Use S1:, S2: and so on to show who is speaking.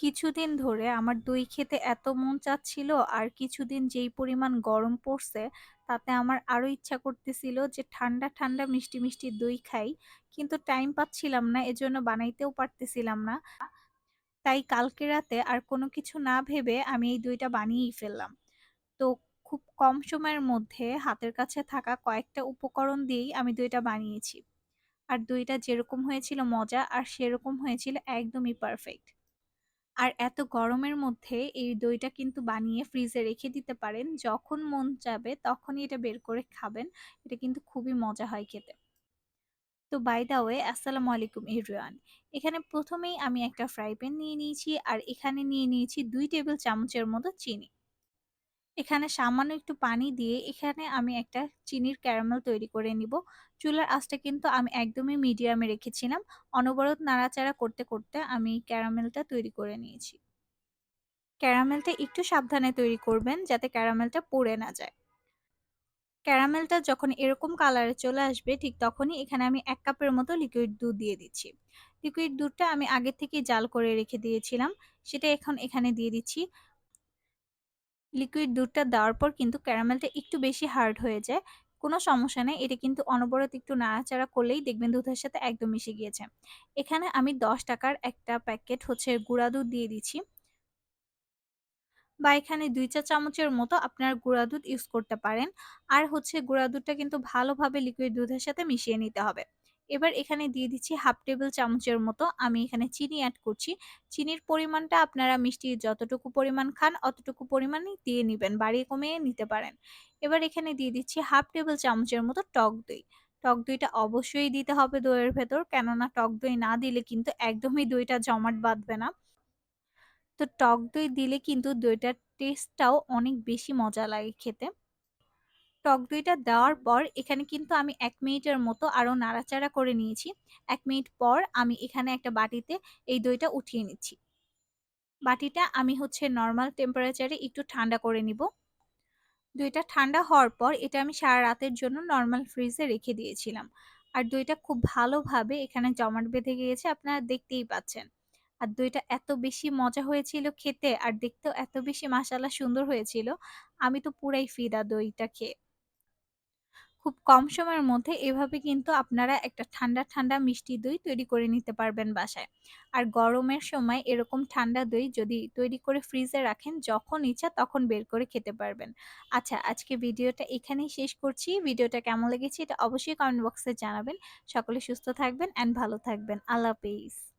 S1: কিছুদিন ধরে আমার দই খেতে এত মন চাচ্ছিল আর কিছুদিন যেই পরিমাণ গরম পড়ছে, তাতে আমার আরও ইচ্ছা করতেছিল যে ঠান্ডা ঠান্ডা মিষ্টি মিষ্টি দই খাই। কিন্তু টাইম পাচ্ছিলাম না, এজন্য বানাইতেও পারতেছিলাম না। তাই কালকে রাতে আর কোনো কিছু না ভেবে আমি এই দইটা বানিয়েই ফেললাম। তো খুব কম সময়ের মধ্যে হাতের কাছে থাকা কয়েকটা উপকরণ দিয়েই আমি দইটা বানিয়েছি। আর দইটা যেরকম হয়েছিল মজা, আর সেরকম হয়েছিল একদমই পারফেক্ট আর এত গরমের মধ্যে এই দইটা কিন্তু বানিয়ে ফ্রিজে রেখে দিতে পারেন। যখন মন যাবে তখনই এটা বের করে খাবেন। এটা কিন্তু খুবই মজা হয় খেতে। তো বাই দা ওয়ে আসসালামু আলাইকুম ইরিয়ান এখানে প্রথমেই আমি একটা ফ্রাই প্যান নিয়ে নিয়েছি আর এখানে নিয়ে নিয়েছি দুই টেবিল চামচের মতো চিনি। এখানে সামান্য একটু পানি দিয়ে এখানে আমি একটা চিনির ক্যারামেল তৈরি করে নিব। চুলার আঁচটা কিন্তু আমি একদমই মিডিয়ামে রেখেছিলাম। অনবরত নাড়াচাড়া করতে করতে আমি ক্যারামেলটা তৈরি করে নিয়েছি। ক্যারামেলটা একটু সাবধানে তৈরি করবেন যাতে ক্যারামেলটা পড়ে না যায়। ক্যারামেলটা যখন এরকম কালারে চলে আসবে, ঠিক তখনই এখানে আমি এক কাপের মতো লিকুইড দুধ দিয়ে দিচ্ছি। লিকুইড দুধটা আমি আগে থেকে জাল করে রেখে দিয়েছিলাম। সেটা এখন এখানে দিয়ে দিচ্ছি। লিকুইড দুধটা দেওয়ার পর কিন্তু ক্যারামেলটা একটু বেশি হার্ড হয়ে যায়। কোনো সমস্যা নেই, এটা কিন্তু অনবরত একটু নাড়াচাড়া করলেই দেখবেন দুধের সাথে একদম মিশে গিয়েছে। এখানে আমি দশ টাকার একটা প্যাকেট হচ্ছে গুঁড়া দুধ দিয়ে দিচ্ছি। বা এখানে দুই চা চামচের মতো আপনার গুঁড়া দুধ ইউজ করতে পারেন। আর হচ্ছে গুঁড়া দুধটা কিন্তু ভালোভাবে লিকুইড দুধের সাথে মিশিয়ে নিতে হবে। এবার এখানে দিয়ে দিচ্ছি হাফ টেবিল চামচের মতো আমি এখানে চিনি অ্যাড করছি। চিনির পরিমাণটা আপনারা মিষ্টি যতটুকু পরিমাণ খান অতটুকু পরিমাণই দিয়ে নেবেন, বাড়িয়ে কমিয়ে নিতে পারেন। এবার এখানে দিয়ে দিচ্ছি হাফ টেবিল চামচের মতো টক দই। টক দইটা অবশ্যই দিতে হবে দইয়ের ভেতর, কেননা টক দই না দিলে কিন্তু একদমই দইটা জমাট বাঁধবে না। তো টক দই দিলে কিন্তু দইটার টেস্টটাও অনেক বেশি মজা লাগে খেতে। টক দইটা দেওয়ার পর এখানে কিন্তু আমি এক মিনিটের মতো আরও নাড়াচাড়া করে নিয়েছি। এক মিনিট পর আমি এখানে একটা বাটিতে এই দইটা উঠিয়ে নিচ্ছি। বাটিটা আমি হচ্ছে নর্মাল টেম্পারেচারে একটু ঠান্ডা করে নিব। দইটা ঠান্ডা হওয়ার পর এটা আমি সারা রাতের জন্য নর্মাল ফ্রিজে রেখে দিয়েছিলাম। আর দইটা খুব ভালোভাবে এখানে জমাট বেঁধে গিয়েছে, আপনারা দেখতেই পাচ্ছেন। আর দইটা এত বেশি মজা হয়েছিল খেতে, আর দেখতেও এত বেশি মাসাল্লা সুন্দর হয়েছিল। আমি তো পুরাই ফিদা দইটা খেয়ে। খুব কম সময়ের মধ্যে এভাবে কিন্তু আপনারা একটা ঠান্ডা ঠান্ডা মিষ্টি দই তৈরি করে নিতে পারবেন বাসায়। আর গরমের সময় এরকম ঠান্ডা দই যদি তৈরি করে ফ্রিজে রাখেন, যখন ইচ্ছা তখন বের করে খেতে পারবেন। আচ্ছা আজকে ভিডিওটা এখানেই শেষ করছি। ভিডিওটা কেমন লেগেছে এটা অবশ্যই কমেন্ট বক্সে জানাবেন। সকলে সুস্থ থাকবেন অ্যান্ড ভালো থাকবেন। আল্লাহ হাফেজ।